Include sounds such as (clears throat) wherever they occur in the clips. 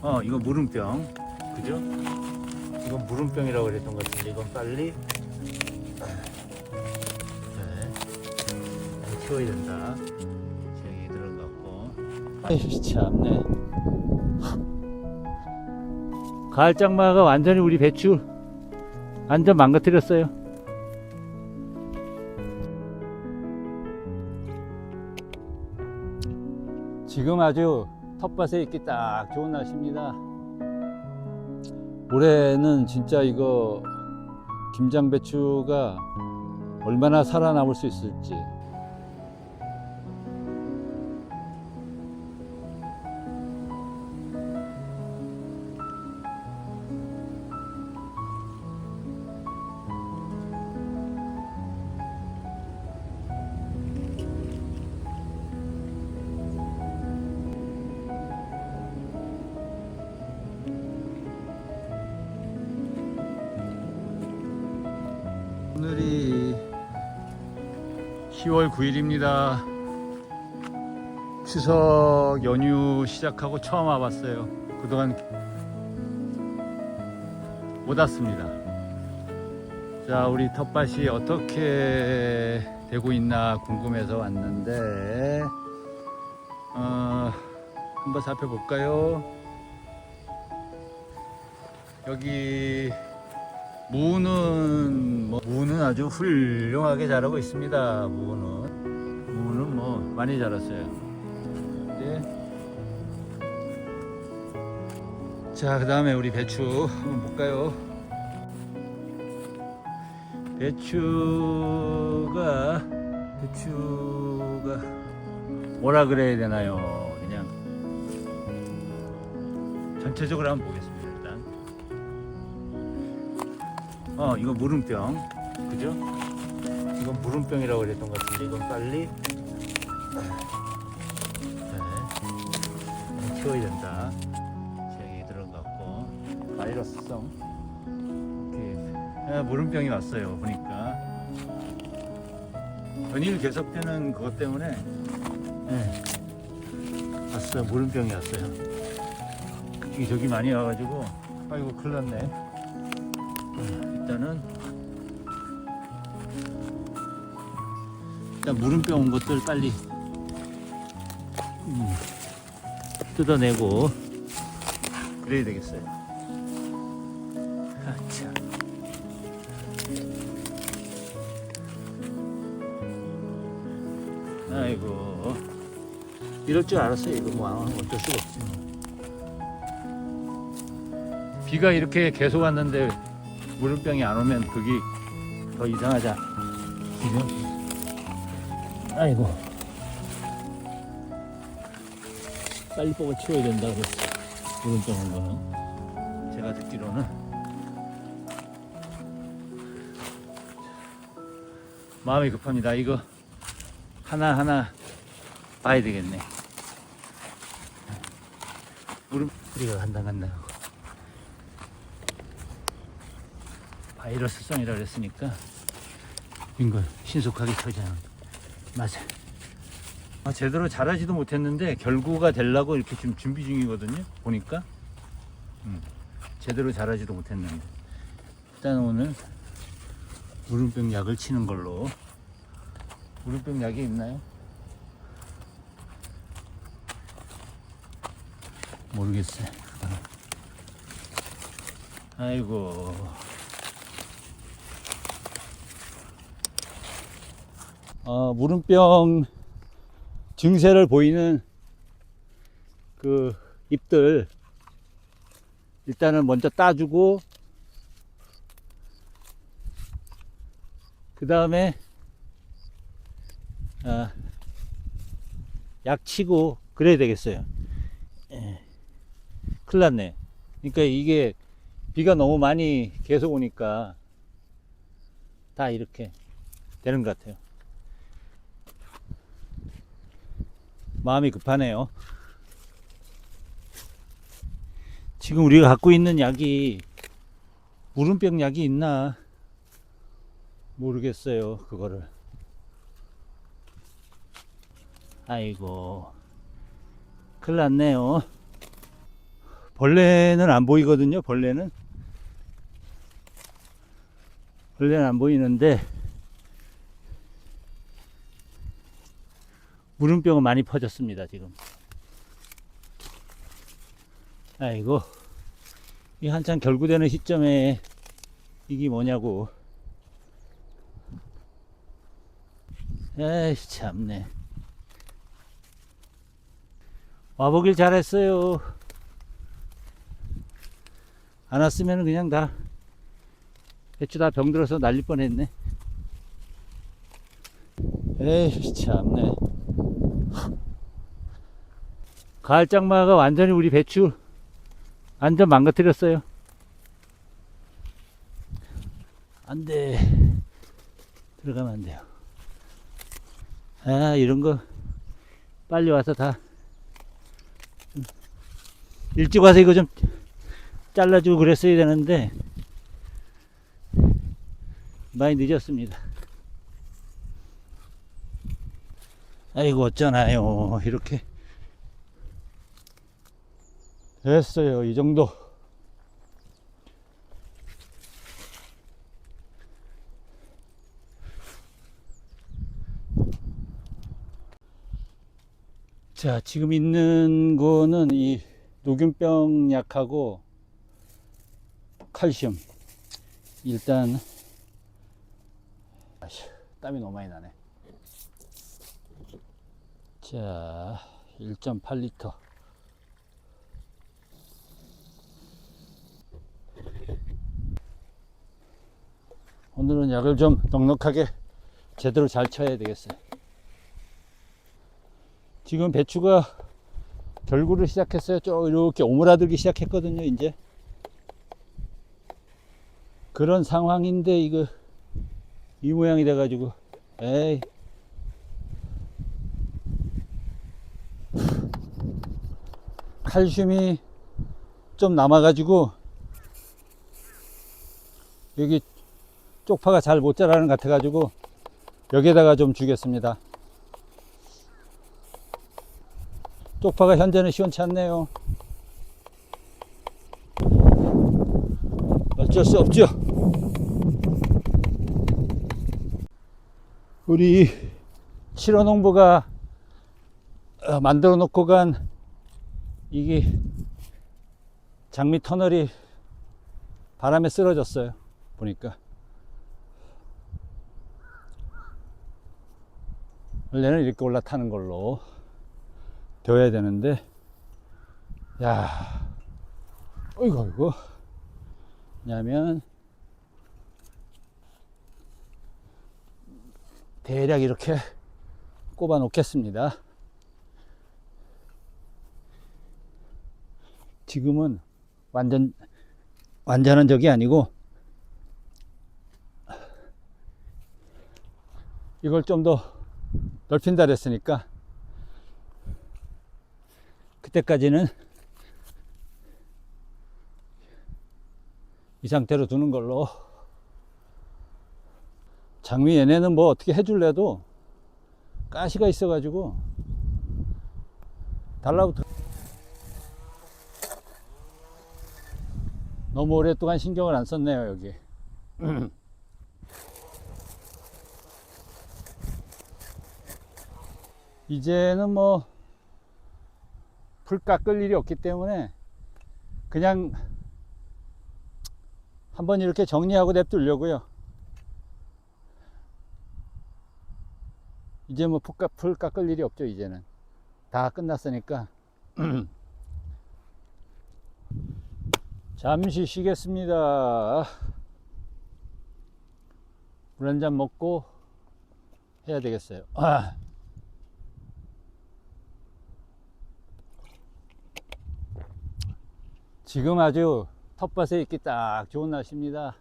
어 이거 물음병. 그죠? 이건 물음병이라고 그랬던 것 같은데 이건 빨리. 네. 잘 키워야 된다. 여기 들어갔고. 아이 참네. 가을 장마가 완전히 우리 배추 완전 망가뜨렸어요. 지금 아주 텃밭에 있기 딱 좋은 날씨입니다. 올해는 진짜 이거 김장배추가 얼마나 살아남을 수 있을지. 오늘이 10월 9일입니다. 추석 연휴 시작하고 처음 와봤어요. 그동안 못 왔습니다. 자, 우리 텃밭이 어떻게 되고 있나 궁금해서 왔는데, 어, 한번 살펴볼까요? 여기 무는 뭐 무는 아주 훌륭하게 자라고 있습니다. 무는 무는 뭐 많이 자랐어요. 네. 자, 그다음에 우리 배추 한번 볼까요? 배추가 배추가 뭐라 그래야 되나요? 그냥 전체적으로 한번 보겠습니다. 어, 이거 물음병. 그죠? 이건 물음병이라고 그랬던 것 같은데, 이건 빨리. 네. 잘 키워야 된다. 여기 들어갔고, 바이러스성. 이렇게. 아, 물음병이 왔어요, 보니까. 연일 계속되는 그것 때문에, 네. 왔어요, 물음병이 왔어요. 여기 저기 많이 와가지고, 아이고, 큰일 났네. 일단은 일단 물음병 온 것들 빨리 음, 뜯어내고 그래야 되겠어요. 아차. 아이고 이럴 줄 알았어요. 이거 뭐 어쩔 수가 없지. 뭐. 비가 이렇게 계속 왔는데 물병이 안 오면 그게 더 이상하자. 그죠? 아이고. 빨리 뽑아 치워야 된다 그랬어. 물병 온 거는. 제가 듣기로는. 마음이 급합니다. 이거 하나하나 봐야 되겠네. 간다 간다 하고. 바이러스성이라 그랬으니까 이걸 신속하게 처리하는 맞아. 아, 제대로 자라지도 못했는데 결구가 되려고 이렇게 지금 준비 중이거든요. 보니까 음, 제대로 자라지도 못했는데 일단 오늘 무름병 약을 치는 걸로 무름병 약이 있나요? 모르겠어요. 아이고. 어, 무름병 증세를 보이는 그 잎들 일단은 먼저 따주고 그 다음에 아, 약 치고 그래야 되겠어요. 예. 큰일 났네. 그러니까 이게 비가 너무 많이 계속 오니까 다 이렇게 되는 것 같아요. 마음이 급하네요. 지금 우리가 갖고 있는 약이 무름병 약이 있나 모르겠어요. 그거를. 아이고 큰일 났네요. 벌레는 안 보이거든요. 벌레는 벌레는 안 보이는데 물음병은 많이 퍼졌습니다. 지금. 아이고 이 한참 결구되는 시점에 이게 뭐냐고. 에이 참네. 와보길 잘했어요. 안 왔으면 그냥 다 배추 다 병들어서 날릴 뻔 했네. 에이 참네. 가을 장마가 완전히 우리 배추 완전 망가뜨렸어요. 안 돼. 들어가면 안 돼요. 아, 이런 거 빨리 와서 다좀 일찍 와서 이거 좀 잘라주고 그랬어야 되는데 많이 늦었습니다. 아이고 어쩌나요? 이렇게. 됐어요. 이 정도. 자 지금 있는 거는 이 녹균병 약하고 칼슘. 일단 아휴, 땀이 너무 많이 나네 자 1.8리터. 오늘은 약을 좀 넉넉하게 제대로 잘 쳐야 되겠어요. 지금 배추가 결구를 시작했어요. 쭉 이렇게 오므라들기 시작했거든요 이제. 그런 상황인데 이거 이 모양이 돼가지고 에이 칼슘이 좀 남아가지고 여기 쪽파가 잘 못 자라는 것 같아가지고 여기에다가 좀 주겠습니다. 쪽파가 현재는 시원치 않네요. 어쩔 수 없죠. 우리 실원홍보가 어, 만들어 놓고 간 이게 장미 터널이 바람에 쓰러졌어요 보니까. 원래는 이렇게 올라타는 걸로 되어야 되는데 야 어이구 어이구. 왜냐면 대략 이렇게 꼽아 놓겠습니다 지금은 완전 완전한 적이 아니고 이걸 좀 더 넓힌다 그랬으니까 그때까지는 이 상태로 두는 걸로. 장미 얘네는 뭐 어떻게 해줄래도 가시가 있어 가지고 달라붙어 너무 오랫동안 신경을 안 썼네요 여기. (clears throat) 이제는 뭐풀 깎을 일이 없기 때문에 그냥 한번 이렇게 정리하고 냅두려고요. 이제 뭐 풀 깎을 일이 없죠 이제는. 다 끝났으니까 (clears throat) 잠시 쉬겠습니다 물 한 잔 먹고 해야 되겠어요 아. 지금 아주 텃밭에 있기 딱 좋은 날씨입니다.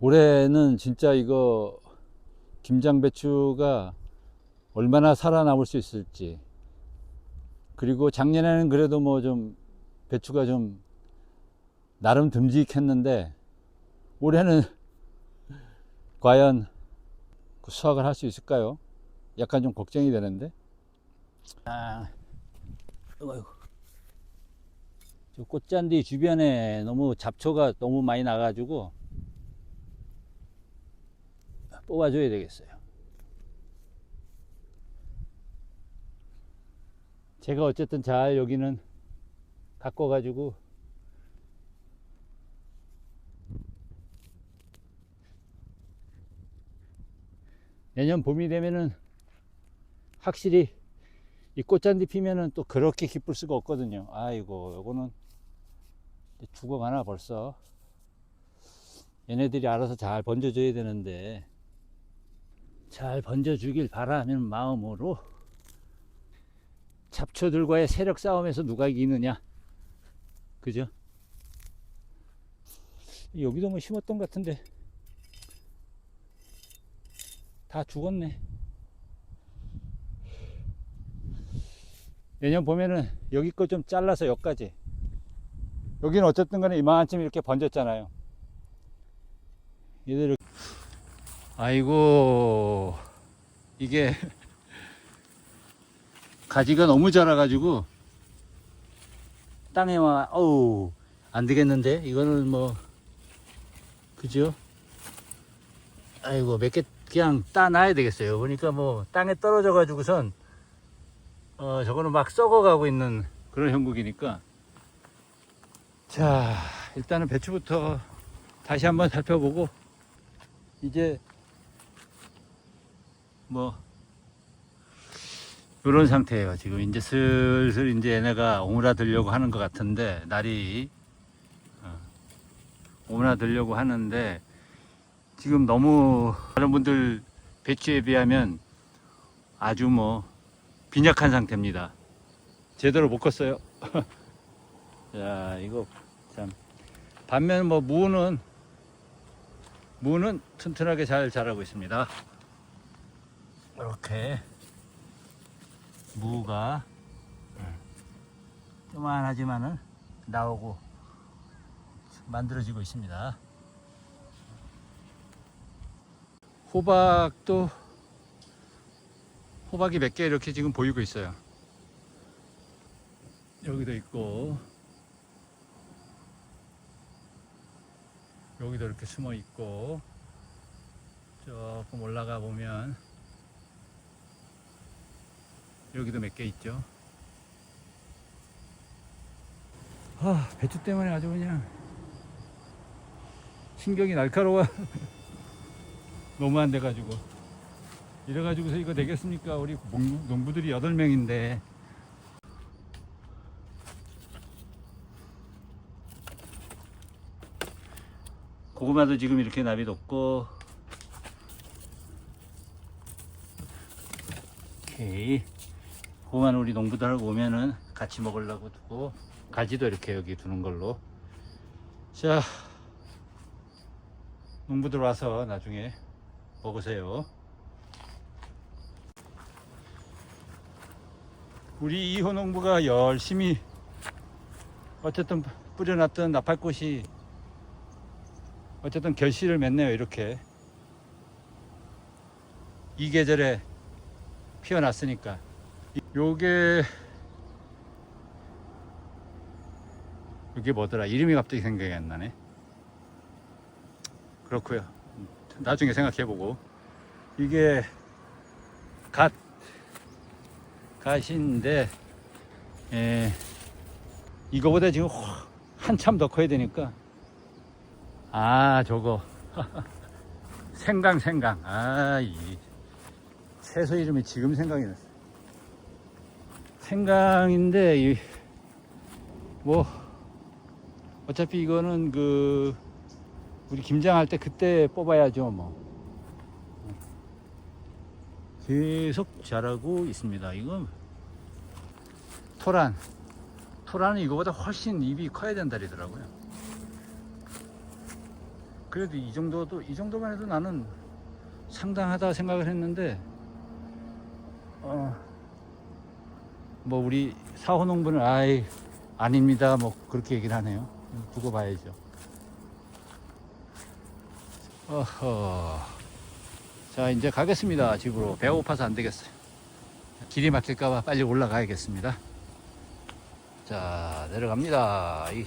올해는 진짜 이거 김장배추가 얼마나 살아남을 수 있을지 그리고 작년에는 그래도 뭐 좀 배추가 좀 나름 듬직했는데 올해는 (laughs) 과연 그 수확을 할 수 있을까요? 약간 좀 걱정이 되는데 아, 어이구. 저 꽃잔디 주변에 너무 잡초가 너무 많이 나가지고 뽑아줘야 되겠어요. 제가 어쨌든 잘 여기는 가꿔가지고 내년 봄이 되면은 확실히 이 꽃잔디 피면은 또 그렇게 기쁠 수가 없거든요. 아이고, 요거는 죽어가나 벌써. 얘네들이 알아서 잘 번져줘야 되는데 잘 번져주길 바라는 마음으로 잡초들과의 세력 싸움에서 누가 이기느냐. 그죠? 여기도 뭐 심었던 것 같은데 다 죽었네. 내년 봄에는 여기 거 좀 잘라서 여기까지. 여기는 어쨌든 간에 이만큼 이렇게 번졌잖아요. 얘들 아이고 이게 (laughs) 가지가 너무 자라 가지고 땅에 와 어우 안 되겠는데 이거는 뭐 그죠? 아이고 몇 개 그냥 따놔야 되겠어요. 보니까 뭐 땅에 떨어져 가지고선 어 저거는 막 썩어가고 있는 그런 형국이니까 자 일단은 배추부터 다시 한번 살펴보고 이제 뭐 이런 상태예요. 지금 이제 슬슬 이제 얘네가 오므라들려고 하는 것 같은데 날이 어, 오므라들려고 하는데 지금 너무 다른 분들 배추에 비하면 아주 뭐 빈약한 상태입니다. 제대로 못 컸어요. (laughs) 자 이거 참 반면 뭐 무는 무는 튼튼하게 잘 자라고 있습니다. 이렇게 무가 음, 요만하지만은 나오고 만들어지고 있습니다. 호박도 호박이 몇 개 이렇게 지금 보이고 있어요. 여기도 있고 여기도 이렇게 숨어 있고 조금 올라가 보면 여기도 몇 개 있죠. 아, 배추 때문에 아주 그냥 신경이 날카로워. (laughs) 너무 안 돼가지고. 이래가지고서 이거 되겠습니까? 우리 농- 농부들이 8명인데. 고구마도 지금 이렇게 나비 뒀고. 오케이. 고구마는 우리 농부들하고 오면은 같이 먹으려고 두고 가지도 이렇게 여기 두는 걸로. 자 농부들 와서 나중에 먹으세요. 우리 이호 농부가 열심히 어쨌든 뿌려놨던 나팔꽃이 어쨌든 결실을 맺네요 이렇게. 이 계절에 피어났으니까 요게 이게 뭐더라? 이름이 갑자기 생각이 안 나네. 그렇고요. 나중에 생각해보고. 이게 갓 갓인데 예, 이거보다 지금 훨- 한참 더 커야 되니까. 아 저거. (laughs) 생강 생강. 아이. 채소 이름이 지금 생각이 났어 생강인데 이뭐 어차피 이거는 그 우리 김장할 때 그때 뽑아야죠 뭐. 계속 자라고 있습니다. 이거 토란. 토란은 이거보다 훨씬 잎이 커야 된다리더라고요. 그래도 이 정도도 이 정도만 해도 나는 상당하다 생각을 했는데 어, 뭐 우리 사호 농부는 아이 아닙니다. 뭐 그렇게 얘기를 하네요. 두고 봐야죠. 어허. 자 이제 가겠습니다. 집으로. 배고파서 안 되겠어요. 길이 막힐까봐 빨리 올라가야겠습니다. 자, 내려갑니다. 이